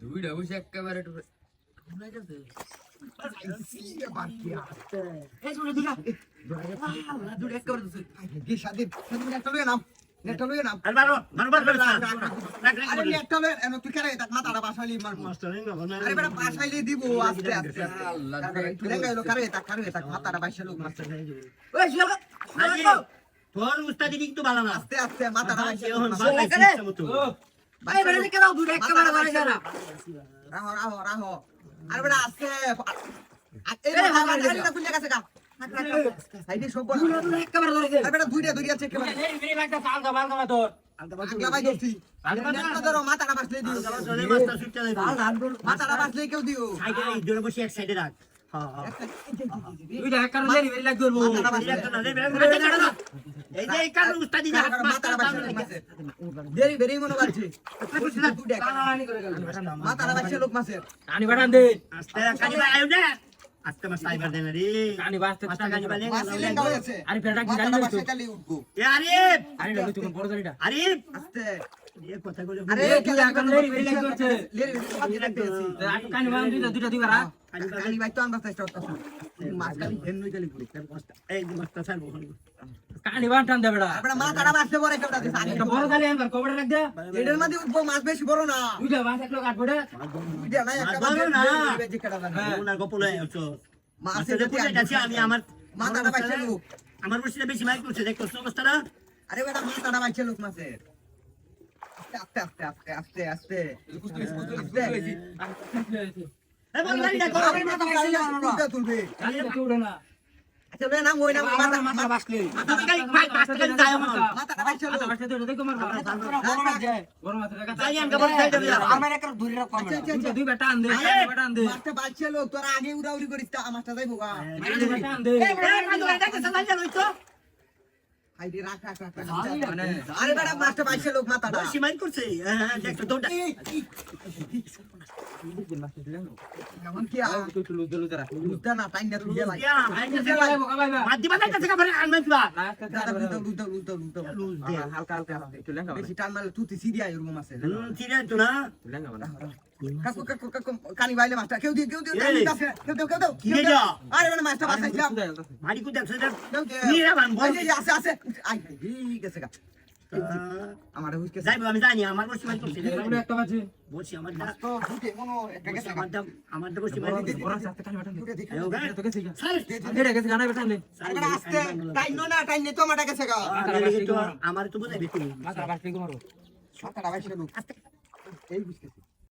দুইটা বসে একেবারে তোর উস্তাদি কিন্তু ভালো না। আস্তে আস্তে মাথাটা ভাই বেটা দেখে দাও দুইটা একেবারে ধরে গেল রাহো রাহো রাহো আরে বেটা আস্তে এই মাথা বাবা, বাসাইলি খুলে গেছে গা সাইডে সব বড় দুইটা দুইটা একেবারে। ধরে গেল আরে দুইটা দুইটা চেক করে এই মেরে লাগটা চালটা বালকা মা তোর আগলা ভাই দোস্তি নেটটা ধরো মাথাটা বাসলে দিও। মাথাটা বাসলে কেউ দিও। জোরে বসে এক সাইডে রাখ। হ্যাঁ হ্যাঁ এই যে এই কারণ উস্তাদি না মাথাটা দেরি দেরি মনে পাচ্ছে কানানি করে গেল। মাথাটা বাসলে লোক মাছের। কানি বাটান দে। আস্তে কানি ভাই আয়ো না আজকে আমার সাইবার দেন রে। কানি বাসতে মাস্টার কানি ভাই মাছের লেঙ্গা হয়েছে। আরে ফেরটা কি জানি তো এ আরিফ! আরে লই তুমি বড় ধরিটা আরিফ! আস্তে। এ কথা কইলে আরে এ, এখন লেরি বেরি করছে। লেরি বেরি বাকি কানি বান দুইটা দুইটা দিবা রা কালি ভাই তো আনবা চেষ্টা করতাছ মাছ কালি হেন নই কালি এই যে মাস্টার স্যার বলুন কানি বান টান দে বেটা আপনি মাথাটা বাসলে পরে কেউটা দিছ আগে একটা বড় গালি আনবার কবড়া রাখ দে। এটার মধ্যে উঠবো মাছ বেশি বড় না। দুইটা মাছ একলো কাটবো দে বুঝা না একটা বড় না। লাগে ওনার গোপলে আছো মাছের মাস্টার দেখো যাচ্ছি আমি আমার মাথাটা বাসলে লোক। আমার বসে বেশি মাইক করছে দেখো অবস্থাটা? আরে বেটা মাথাটা বাসলে লোক মাছের আস্তে আস্তে আস্তে আস্তে আস্তে আস্তে। আরে মাথা তুলবে। তুলবে কালি তো উড়ে না আচ্ছা লে না ওই না মাথা মাথা বাসলে মাথা গাড়ি ভাই মাস্টার গাড়ি যায় আমার মাথাটা বাসলে মাথা লোক তো দেখো মারবা বড় মাছ যায় বড় মাছ দেখা যাই আমি কেবল সাইডে দিলাম আমার একটা ধরে রাখ কম দুইটা দুই বেটা আন দে আরে আন দে মাছটা বাসলে লোক তোরা আগে উড়াউড়ি করিস তা আমারটা যাইবো গা কানি আন দে এ কাজু গাড়ি দেখো সালাম জানো তো হাই রে রাখ রাখ রাখ রাখ। মানে আরে বেটা মাছটা বাসলে লোক মাথাটা বেশি করছে হ্যাঁ দেখো ইয়া তো কানি বাইলে মাছটা কেউ দিও কেউ এই। কেউ দাও কেউ দাও? আরে মানে মাছটা বাসাইছিলাম মারি কু দেখছ আছে আছে। আই ঠিক আছে আমার হুইকে যাইবো আমি জানি আমার বসে মাইক করছে একটা বাজে। বসে আমার দা তো ফুটে মনো একটা গেছে। আমার দা আমার দা বসে মাইক বড় সাথে কানি বাটা ফুটে দেখি আয়ো তো গেছে স্যার। এটা গেছে গানা বেটা লে আরে আস্তে টাইম না টাইম নেই তো আমার গেছে গা। আমার তো বুঝাই বেশি মাথা বাসলে গো মারো মাথাটা বাইছে লোক এই বুঝতেছি।